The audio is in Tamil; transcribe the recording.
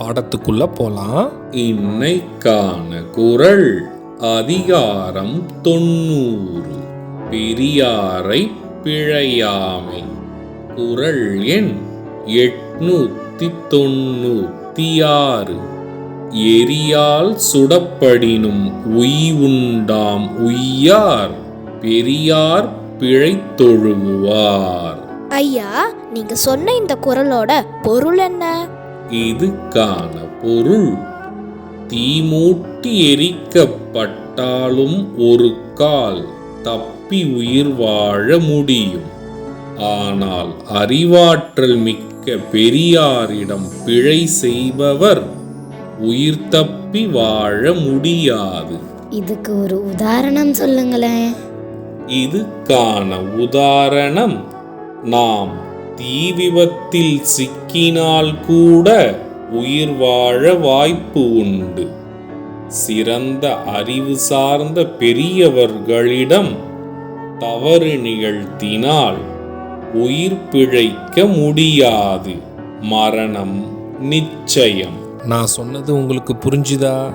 பாடத்துக்குள்ள போலாம். இன்னைக்கான குரல் அதிகாரம் தொண்ணூறு. பெரியாரை பிழையாமை. குரல் எண் எட்நூத்தி தொண்ணூத்தி ஆறு எரியால் சுடப்படினும் உய்வுண்டாம் உய்யார் பெரியார் பிழைத்தொழுகுவார். ஐயா நீங்க சொன்ன இந்த குரலோட பொருள் என்ன? இதுக்கான பொருள். தீமூட்டி எரிக்கப்பட்டாலும் ஒரு கால் தப்பி உயிர் வாழ முடியும். ஆனால் அறிவாற்றல் மிக்க பெரியாரிடம் பிழை செய்பவர் உயிர் தப்பி வாழ முடியாது. இதுக்கு ஒரு உதாரணம் சொல்லுங்களேன். இதுக்கான உதாரணம். நாம் தீ விபத்தில் சிக்கினால் கூட உயிர் வாழ வாய்ப்பு உண்டு. சிறந்த அறிவு சார்ந்த பெரியவர்களிடம் தவறு நிகழ்த்தினால் உயிர் பிழைக்க முடியாது. மரணம் நிச்சயம். நான் சொன்னது உங்களுக்கு புரிஞ்சுதா?